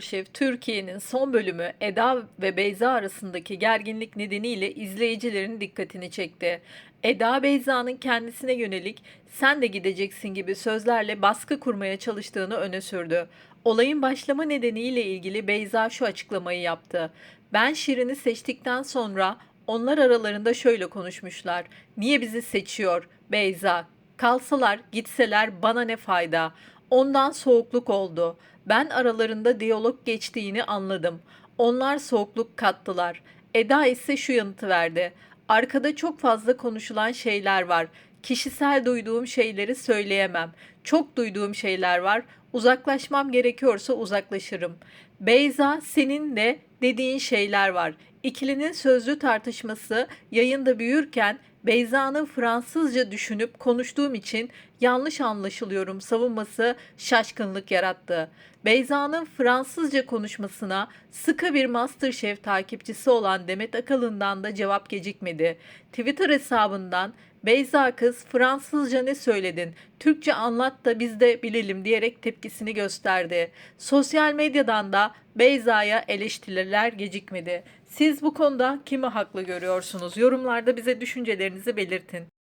Şef Türkiye'nin son bölümü Eda ve Beyza arasındaki gerginlik nedeniyle izleyicilerin dikkatini çekti. Eda Beyza'nın kendisine yönelik sen de gideceksin gibi sözlerle baskı kurmaya çalıştığını öne sürdü. Olayın başlama nedeniyle ilgili Beyza şu açıklamayı yaptı. Ben Şirin'i seçtikten sonra onlar aralarında şöyle konuşmuşlar. Niye bizi seçiyor Beyza? Kalsalar, gitseler bana ne fayda? Ondan soğukluk oldu. Ben aralarında diyalog geçtiğini anladım. Onlar soğukluk kattılar. Eda ise şu yanıtı verdi. Arkada çok fazla konuşulan şeyler var. Kişisel duyduğum şeyleri söyleyemem. Çok duyduğum şeyler var. Uzaklaşmam gerekiyorsa uzaklaşırım. Beyza senin de dediğin şeyler var. İkilinin sözlü tartışması yayında büyürken Beyza'nın Fransızca düşünüp konuştuğum için yanlış anlaşılıyorum savunması şaşkınlık yarattı. Beyza'nın Fransızca konuşmasına sıkı bir Masterchef takipçisi olan Demet Akalın'dan da cevap gecikmedi. Twitter hesabından Beyza kız Fransızca ne söyledin? Türkçe anlat da biz de bilelim diyerek tepkisini gösterdi. Sosyal medyadan da Beyza'ya eleştiriler gecikmedi. Siz bu konuda kimi haklı görüyorsunuz? Yorumlarda bize düşüncelerinizi belirtin.